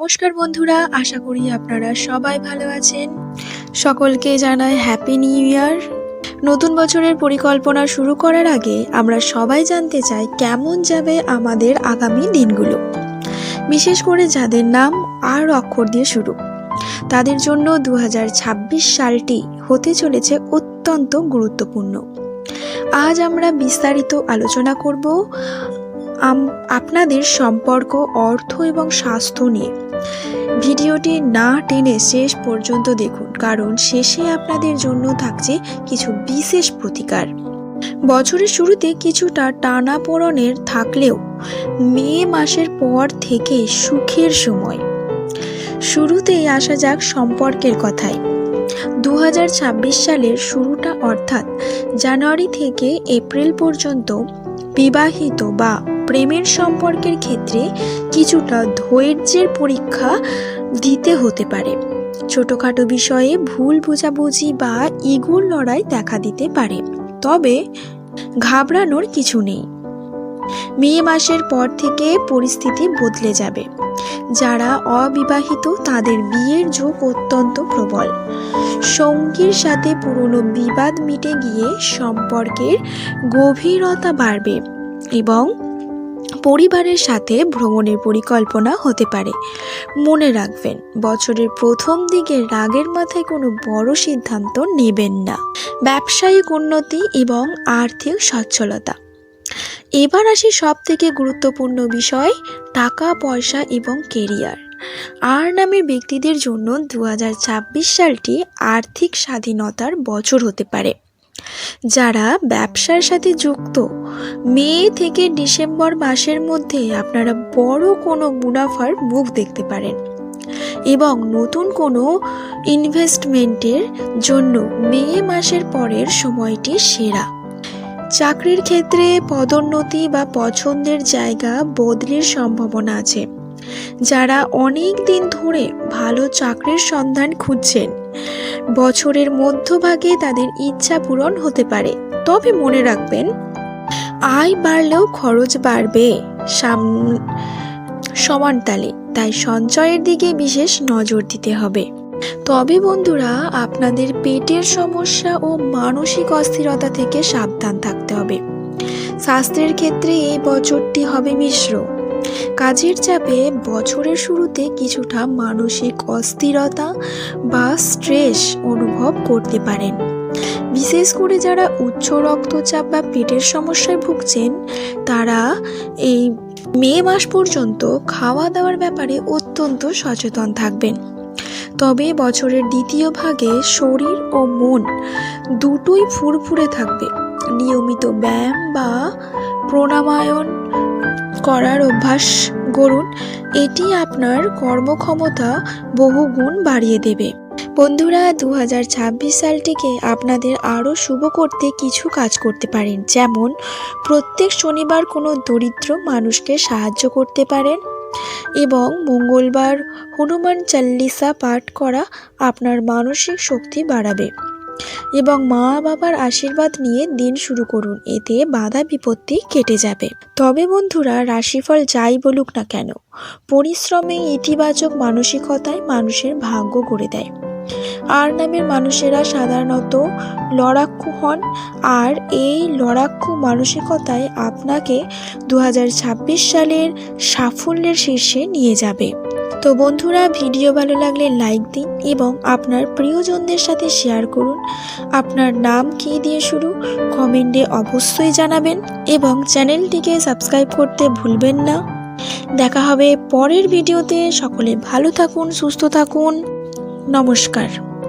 নমস্কার বন্ধুরা, আশা করি আপনারা সবাই ভালো আছেন। সকলকে জানাই হ্যাপি নিউ ইয়ার নতুন বছরের পরিকল্পনা শুরু করার আগে আমরা সবাই জানতে চাই কেমন যাবে আমাদের আগামী দিনগুলো। বিশেষ করে যাদের নাম আর অক্ষর দিয়ে শুরু। তাদের জন্য দু হাজার ছাব্বিশ সালটি হতে চলেছে অত্যন্ত গুরুত্বপূর্ণ। আজ আমরা বিস্তারিত আলোচনা করব আপনাদের সম্পর্ক, অর্থ এবং স্বাস্থ্য নিয়ে। ভিডিওটি না টেনে শেষ পর্যন্ত দেখুন, কারণ শেষে আপনাদের জন্য থাকছে কিছু বিশেষ প্রতিকার। বছরের শুরুতে কিছুটা টানা পড়নের থাকলেও মে মাসের পর থেকে সুখের সময়। শুরুতেই আসা যাক সম্পর্কের কথায়। দু হাজার ছাব্বিশ সালের শুরুটা অর্থাৎ জানুয়ারি থেকে এপ্রিল পর্যন্ত বিবাহিত বা প্রেমের সম্পর্কের ক্ষেত্রে কিছুটা ধৈর্যের পরীক্ষা দিতে হতে পারে। ছোটখাটো বিষয়ে ভুল বোঝাবুঝি বা ইগোর লড়াই দেখা দিতে পারে। তবে ঘাবড়ানোর কিছু নেই। মে মাসের পর থেকে পরিস্থিতি বদলে যাবে। যারা অবিবাহিত তাদের বিয়ের যোগ অত্যন্ত প্রবল। সঙ্গীর সাথে পুরনো বিবাদ মিটে গিয়ে সম্পর্কের গভীরতা বাড়বে এবং পরিবারের সাথে ভ্রমণের পরিকল্পনা হতে পারে। মনে রাখবেন, বছরের প্রথম দিকে রাগের মাথায় কোনো বড় সিদ্ধান্ত নেবেন না। ব্যবসায়িক উন্নতি এবং আর্থিক সচ্ছলতা। এবার আসি সব থেকে গুরুত্বপূর্ণ বিষয়, টাকা, পয়সা এবং কেরিয়ার। আর নামের ব্যক্তিদের জন্য দু হাজার ছাব্বিশ সালটি আর্থিক স্বাধীনতার বছর হতে পারে। যারা ব্যবসার সাথে যুক্ত, মে থেকে ডিসেম্বর মাসের মধ্যে আপনারা বড় কোনো মুনাফার মুখ দেখতে পারেন এবং নতুন কোনো ইনভেস্টমেন্টের জন্য মে মাসের পরের সময়টি সেরা। চাকরির ক্ষেত্রে পদোন্নতি বা পছন্দের জায়গা বদলির সম্ভাবনা আছে। যারা অনেক দিন ধরে ভালো চাকরির সন্ধান খুঁজছেন বছরের মধ্যভাগে তাদের ইচ্ছা পূরণ হতে পারে। তবে মনে রাখবেন, আয় বাড়লেও খরচ বাড়বে সাম, সমান তালে। তাই সঞ্চয়ের দিকে বিশেষ নজর দিতে হবে। তবে বন্ধুরা, আপনাদের পেটের সমস্যা ও মানসিক অস্থিরতা থেকে সাবধান থাকতে হবে। স্বাস্থ্যের ক্ষেত্রে এই বছরটি হবে মিশ্র। কাজের চাপে বছরের শুরুতে কিছুটা মানসিক অস্থিরতা বা স্ট্রেস অনুভব করতে পারেন। বিশেষ করে যারা উচ্চ রক্তচাপ বা পেটের সমস্যায় ভুগছেন, তারা এই মে মাস পর্যন্ত খাওয়া দাওয়ার ব্যাপারে অত্যন্ত সচেতন থাকবেন। তবে বছরের দ্বিতীয় ভাগে শরীর ও মন দুটোই ফুরফুরে থাকবে। নিয়মিত ব্যায়াম বা প্রাণায়াম করার অভ্যাস গড়ুন। এটি আপনার কর্মক্ষমতা বহুগুণ বাড়িয়ে দেবে। বন্ধুরা দু হাজার ছাব্বিশ সালটিকে আপনাদের আরও শুভ করতে কিছু কাজ করতে পারেন। যেমন, প্রত্যেক শনিবার কোনো দরিদ্র মানুষকে সাহায্য করতে পারেন এবং মঙ্গলবার হনুমান চাল্লিসা পাঠ করা আপনার মানসিক শক্তি বাড়াবে। এবং মা বাবার আশীর্বাদ নিয়ে দিন শুরু করুন, এতে বাধা বিপত্তি কেটে যাবে। তবে বন্ধুরা, রাশিফল যাই বলুক না কেন, পরিশ্রমে ইতিবাচক মানসিকতায় মানুষের ভাগ্য গড়ে দেয়। আর নামের মানুষেরা সাধারণত লড়াক্কু হন, আর এই লড়াক্কু মানসিকতায় আপনাকে দু হাজার ছাব্বিশ সালের সাফল্যের শীর্ষে নিয়ে যাবে। তো বন্ধুরা, ভিডিও ভালো লাগলে লাইক দিন এবং আপনার প্রিয়জনদের সাথে শেয়ার করুন। আপনার নাম কী দিয়ে শুরু? কমেন্টে অবশ্যই জানাবেন এবং চ্যানেলটিকে সাবস্ক্রাইব করতে ভুলবেন না। দেখা হবে পরের ভিডিওতে। সকলে ভালো থাকুন, সুস্থ থাকুন। নমস্কার।